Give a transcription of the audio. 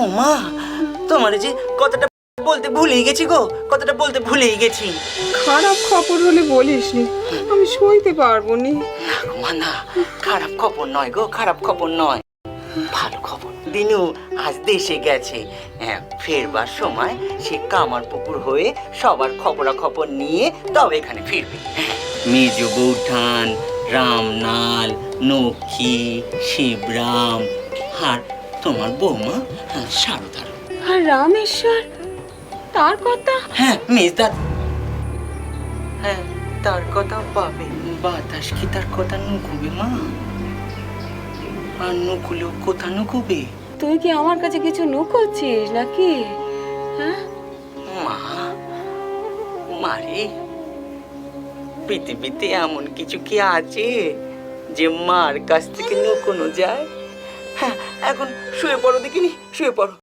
ও মা তোমার যে কথাটা বলতে ভুলেই গেছি গো কথাটা বলতে ভুলেই গেছি। খারাপ খবর হলে বলিস নি আমি সইতে পারব নি না গো মা না খারাপ খবর নয় গো খারাপ খবর নয়। ভালো খবর দিনু আজ দেশে গেছে। হ্যাঁ, ফেরবার সময় সে কামার পুকুর হয়ে সবার খবরাখবর নিয়ে তবে এখানে ফিরবে। মেজ বৌঠান রামনাল নক্ষী শিবরাম আর তোমার বৌমা হ্যাঁ, সারদার। আর রামেশ্বর? তার কথা? হ্যাঁ মেজদার হ্যাঁ তার কথা পাবে। বাতাস কি তার কথা নুকুবে মা? আর নুকুলেও কোথা নুকুবে? তুই কি আমার কাছে কিছু লুকোচ্ছিস নাকি? হ্যাঁ? মা মারে পৃথিবীতে এমন কিছু কি আছে যে মার কাছ থেকে লুকোনো যায়? হ্যাঁ এখন শুয়ে পড়ো দেখিনি? শুয়ে পড়ো।